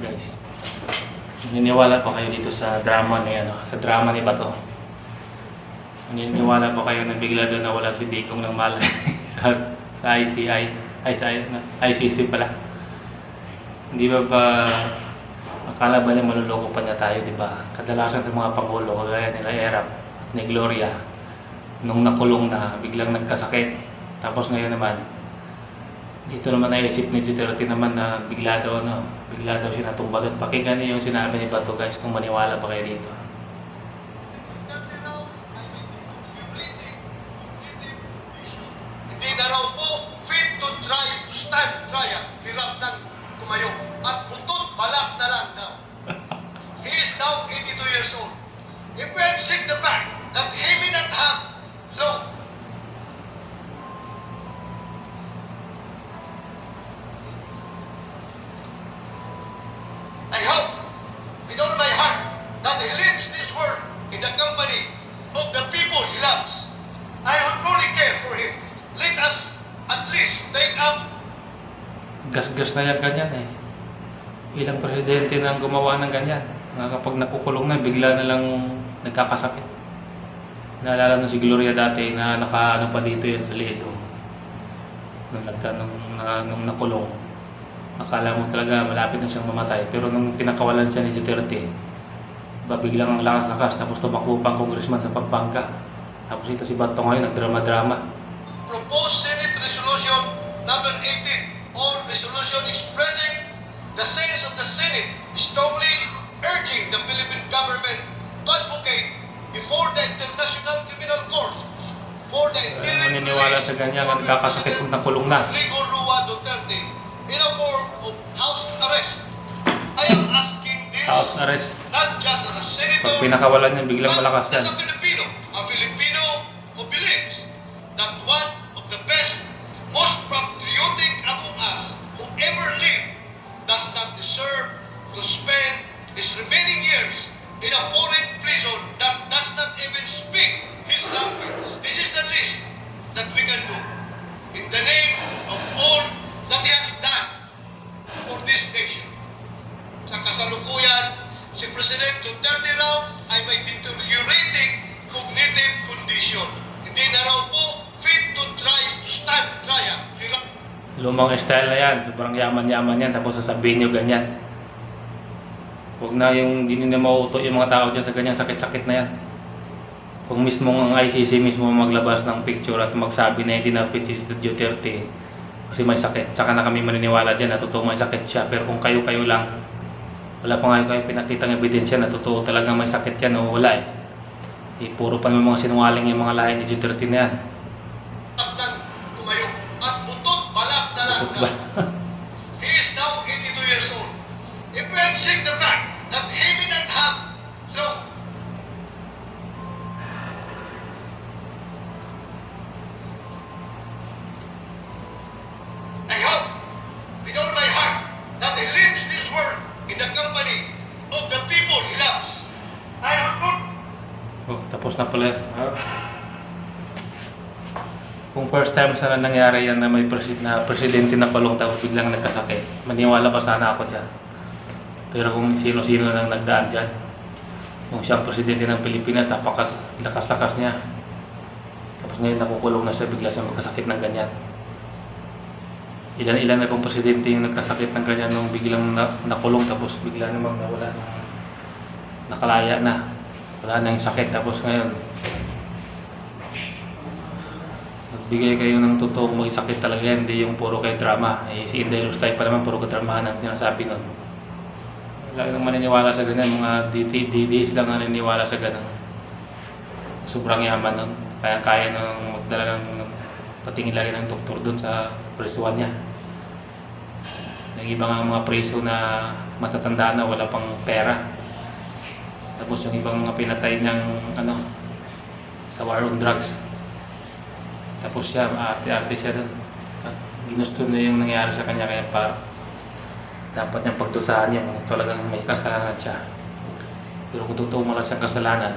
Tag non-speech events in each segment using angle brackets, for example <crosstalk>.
guys. Naniniwala pa kayo dito sa drama ni ano, sa drama ni Bato. Naniniwala pa kayo na bigla doon nawala si Digong ng malay <laughs> sa, sa ICI, ay sa ICC pala. Hindi ba ba akala ba na manluloko pa niya tayo, di ba? Kadalasan sa mga pangulo, kagaya nila Erap ni Gloria, nung nakulong na, biglang nagkasakit. Tapos ngayon naman, dito naman naisip ni Duterte naman na bigla daw, no, bigla daw siya natumba doon. Pakinggan niyo yung sinabi ni Bato guys kung maniwala pa kayo dito. Gas-gas na yan ganyan eh. Ilang presidente na ang gumawa ng ganyan. Kapag nakukulong na, bigla na lang nagkakasakit. Naalala mo si Gloria dati na nakaano pa dito yan sa liit. Oh. Nung, nagka, nung, na, nung nakulong. Akala mo talaga malapit na siyang mamatay. Pero nung pinakawalan siya ni Duterte, ba biglang ang lakas-lakas tapos tumakbo pa ang congressman sa Pampanga. Tapos ito si Bato ngayon, nagdrama-drama. proposed Senate Resolution number 18 naniniwala sa ganyan, of nagkakasakit pag nakulong na. Rodrigo Rua Duterte in a form of house arrest. I am asking this House arrest. not just as a senator Pag pinakawalan niya, biglang malakas yan. Lumang style na yan. Sobrang yaman-yaman yan. Tapos sasabihin nyo ganyan. Huwag na yung hindi na mauto yung mga tao dyan sa ganyang sakit-sakit na yan. Kung mismo ang ICC mismo maglabas ng picture at magsabi na hindi na fit si Duterte kasi may sakit. Saka na kami maniniwala dyan na totoo may sakit siya. Pero kung kayo-kayo lang, wala pa nga kayo pinakitang ebidensya na totoo talagang may sakit yan o wala eh. eh puro pa naman mga sinungaling yung mga lahi ni Duterte na yan. Na pala. Kung first time sana nangyari yan na may presi- na presidente na palong tapos biglang nagkasakit, maniwala pa sana ako dyan. Pero kung sino-sino nang nagdaan dyan, kung siyang presidente ng Pilipinas, napakas, lakas-lakas niya. Tapos ngayon nakukulong na siya, bigla siya magkasakit ng ganyan. Ilan-ilan na pong presidente yung nagkasakit ng ganyan nung biglang na, nakulong tapos bigla namang nawala ng nakalaya na. Wala na yung sakit. Tapos ngayon, magbigay kayo ng totoong may sakit talaga yan. Hindi yung puro kayo drama. Eh, si Inday Lustay pa naman, puro kadramahan ang sinasabi nun. Wala nang maniniwala sa ganyan. Mga DDs lang ang naniniwala sa ganun. Sobrang yaman nun. Kaya kaya nang magdala ng patingin lagi ng doktor dun sa presuan niya. Yung iba nga mga preso na matatanda na wala pang pera. Tapos yung ibang mga pinatay ng ano sa war on drugs. Tapos siya, arte-arte siya doon. Ginusto na yung nangyari sa kanya kaya para dapat niyang pagtusahan niya kung talagang may kasalanan siya. Pero kung totoo mo lang siyang kasalanan,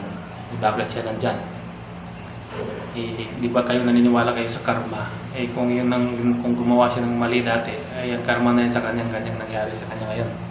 bakit siya nandyan? Eh, di ba kayo naniniwala kayo sa karma? Eh kung yun ang, kung gumawa siya ng mali dati, ay ang karma na yun sa kanyang kanyang nangyari sa kanya ngayon.